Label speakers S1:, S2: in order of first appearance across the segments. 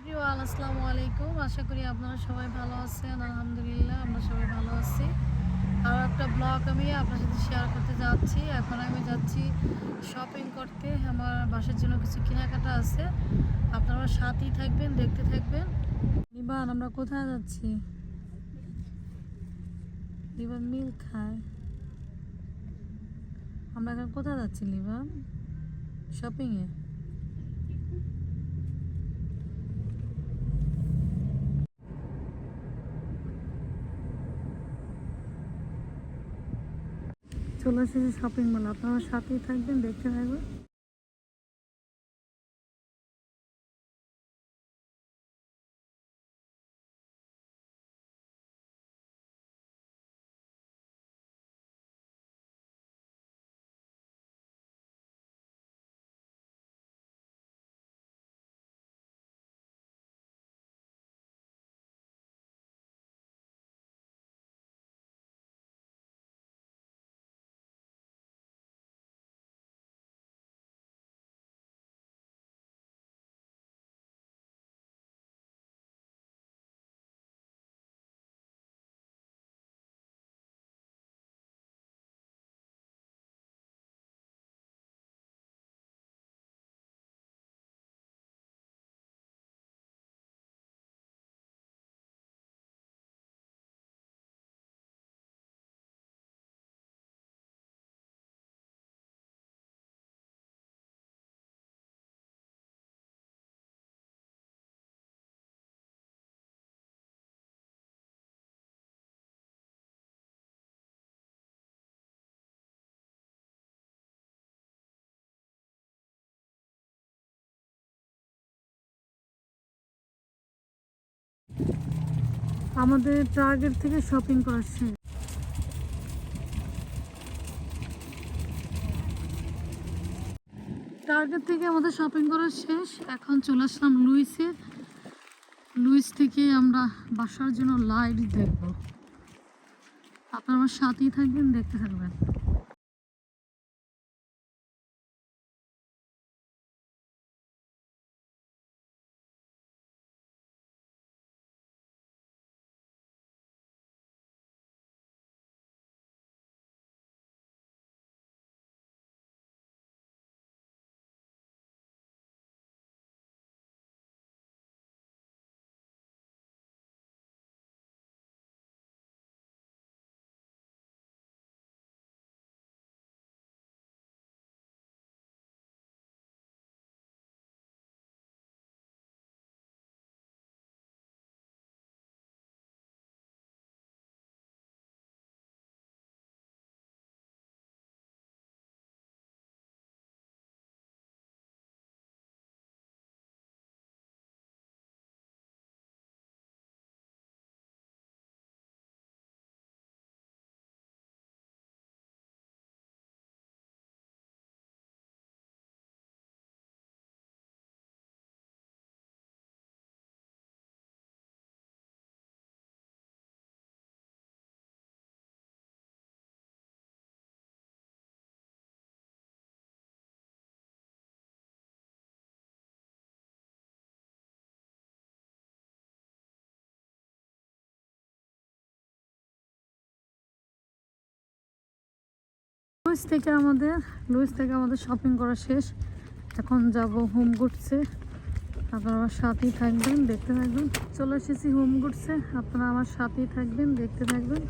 S1: Everyone, আসসালামু আলাইকুম। আশা করি আপনারা সবাই ভালো আছেন। আলহামদুলিল্লাহ, আমরা সবাই ভালো আছি। আর একটা ব্লগ আমি আপনার সাথে শেয়ার করতে যাচ্ছি। এখন আমি যাচ্ছি শপিং করতে। আমার বাসার জন্য কিছু কেনাকাটা আছে। আপনারা সাথেই থাকবেন, দেখতে থাকবেন। লিবান আমরা কোথায় যাচ্ছি? লিবান মিল খায়। আমরা এখন কোথায় যাচ্ছি লিবান শপিংয়ে চলে এসেছি শপিং মল আপনারা সাথেই থাকবেন দেখতে থাকবেন। আমাদের টার্গেট থেকে শপিং করা শেষ। টার্গেট থেকে আমাদের শপিং করা শেষ। এখন চলে আসলাম লুইসে। লুইস থেকে আমরা বাসার জন্য লাইট দেখব। আপনারা আমার সাথেই থাকবেন, দেখতে থাকবেন। লুইস থেকে আমাদের, লুইস থেকে আমাদের শপিং করা শেষ। এখন যাব হোম গুডসে আপনারা আমার সাথেই থাকবেন, দেখতে থাকবেন। চলে এসেছি হোম গুডসে আপনারা আমার সাথেই থাকবেন, দেখতে থাকবেন।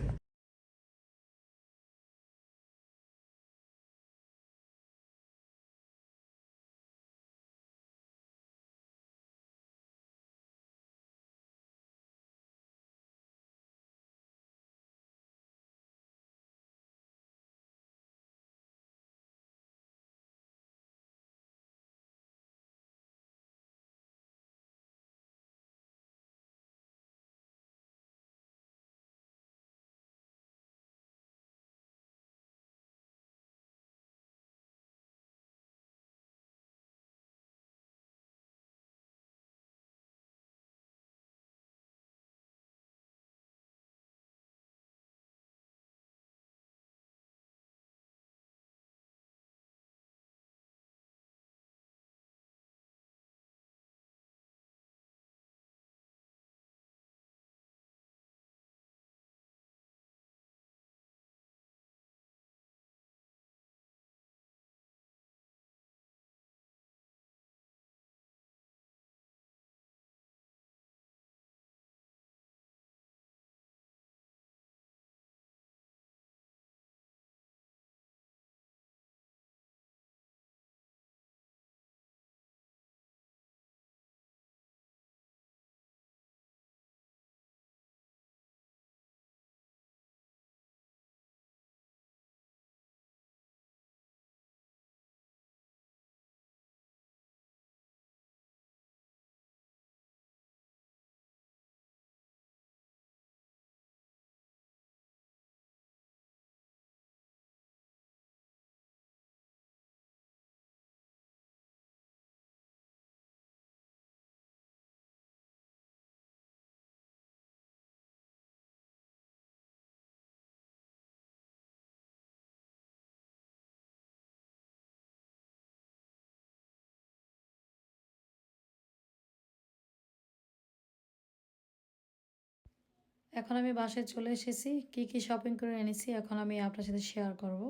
S1: এখন আমি বাসায় চলে এসেছি। কি কি শপিং করে এনেছি এখন আমি আপনার সাথে শেয়ার করব।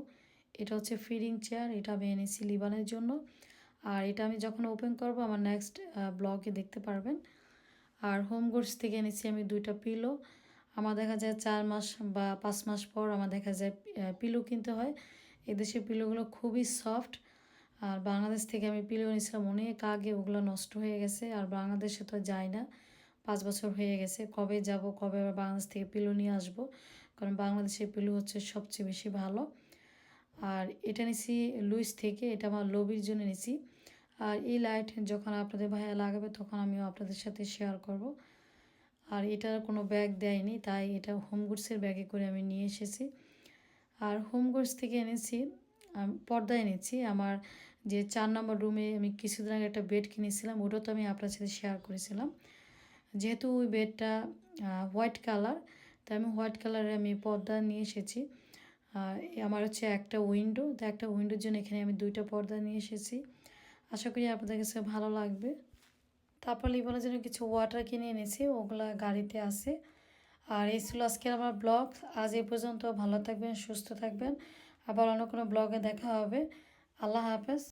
S1: এটা হচ্ছে ফিডিং চেয়ার এটা আমি এনেছি লিবানের জন্য। আর এটা আমি যখন ওপেন করব, আমার নেক্সট ব্লগে দেখতে পারবেন। আর হোম গুডস থেকে এনেছি আমি দুইটা পিলো আমার দেখা যায় চার মাস বা পাঁচ মাস পর আমার দেখা যায় পিলো কিনতে হয়। এদেশের পিলোগুলো খুবই সফট আর বাংলাদেশ থেকে আমি পিলো এনেছিলাম অনেক আগে, ওগুলো নষ্ট হয়ে গেছে। আর বাংলাদেশে তো যায় না। পাঁচ বছর হয়ে গেছে। কবে যাব, কবে আবার বাংলাদেশ থেকে পিলো নিয়ে আসব? কারণ বাংলাদেশের পিলো হচ্ছে সবচেয়ে বেশি ভালো। আর এটা নিছি লুইস থেকে, এটা আমার লবির জন্য নিছি। আর এই লাইট যখন আপনাদের ভাইয়া লাগাবে, তখন আমিও আপনাদের সাথে শেয়ার করব। আর এটার কোনো ব্যাগ দেয়নি, তাই এটা হোম গুডসের ব্যাগে করে আমি নিয়ে এসেছি। আর হোম গুডস থেকে এনেছি পর্দা এনেছি। আমার যে চার নম্বর রুমে আমি কিছুদিন আগে একটা বেড কিনেছিলাম, ওটাও তো আমি আপনার সাথে শেয়ার করেছিলাম। যেহেতু ওই বেডটা হোয়াইট কালার, তাই আমি হোয়াইট কালারে আমি পর্দা নিয়ে এসেছি। আমার হচ্ছে একটা উইন্ডো, তো একটা উইন্ডোর জন্য এখানে আমি দুইটা পর্দা নিয়ে এসেছি। আশা করি আপনাদের কাছে ভালো লাগবে। তারপর লিবনের জন্য কিছু ওয়াটার কিনে এনেছি, ওগুলা গাড়িতে আছে। আর এই ছিল আজকের আমার ব্লগ। আজ এই পর্যন্ত ভালো থাকবেন, সুস্থ থাকবেন। আবার অন্য কোনো ব্লগে দেখা হবে। আল্লাহ হাফেজ।